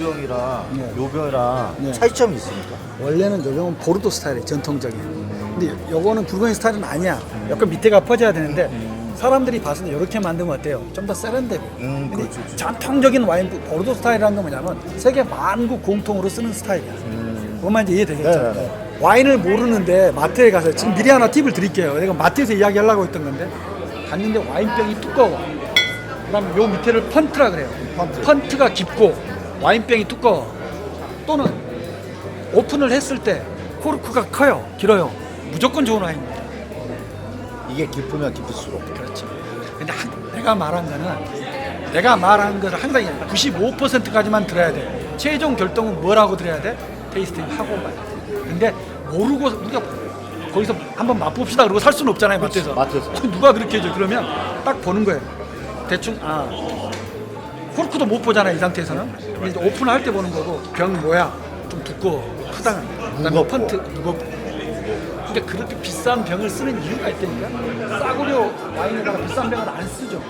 요병이랑 네. 요병이랑 네. 차이점이 있습니까? 원래는 요병은 보르도 스타일이 전통적인. 근데 요거는 붉은이 스타일은 아니야. 약간 밑에가 퍼져야 되는데 사람들이 봤을 때 이렇게 만들면 어때요? 좀 더 세련되고. 음, 근데 그렇지, 그렇지. 전통적인 와인 보르도 스타일이라는 건 뭐냐면 세계 만국 공통으로 쓰는 스타일이야. 그것만 이제 이해되겠죠? 네, 네, 네. 와인을 모르는데 마트에 가서 지금 미리 하나 팁을 드릴게요. 내가 마트에서 이야기하려고 했던 건데 갔는데 와인병이 두꺼워. 그다음에 요 밑에를 펀트라 그래요. 펀트. 가 깊고 와인병이 두꺼워. 또는 오픈을 했을 때 코르크가 커요, 길어요. 무조건 좋은 와인입니다. 이게 깊으면 깊을수록 그렇죠. 근데 한- 내가 말한 거는 내가 말한 거를 항상 95%까지만 들어야 돼. 최종 결정은 뭐라고 들어야 돼? 테이스팅 하고 돼. 근데 모르고 우리가 거기서 한번 맛봅시다 그러고 살 수는 없잖아요 마트에서. 마트에서. 누가 그렇게 해줘? 그러면 딱 보는 거예요. 대충 아 코르크도 못 보잖아 이 상태에서는. 이제 오픈할 때 보는 거고 병 뭐야? 좀 두꺼워, 크다. 그다음에. 펀트 무겁고. 근데 그렇게 비싼 병을 쓰는 이유가 있다니까 싸구려 와인에다가 비싼 병을 안 쓰죠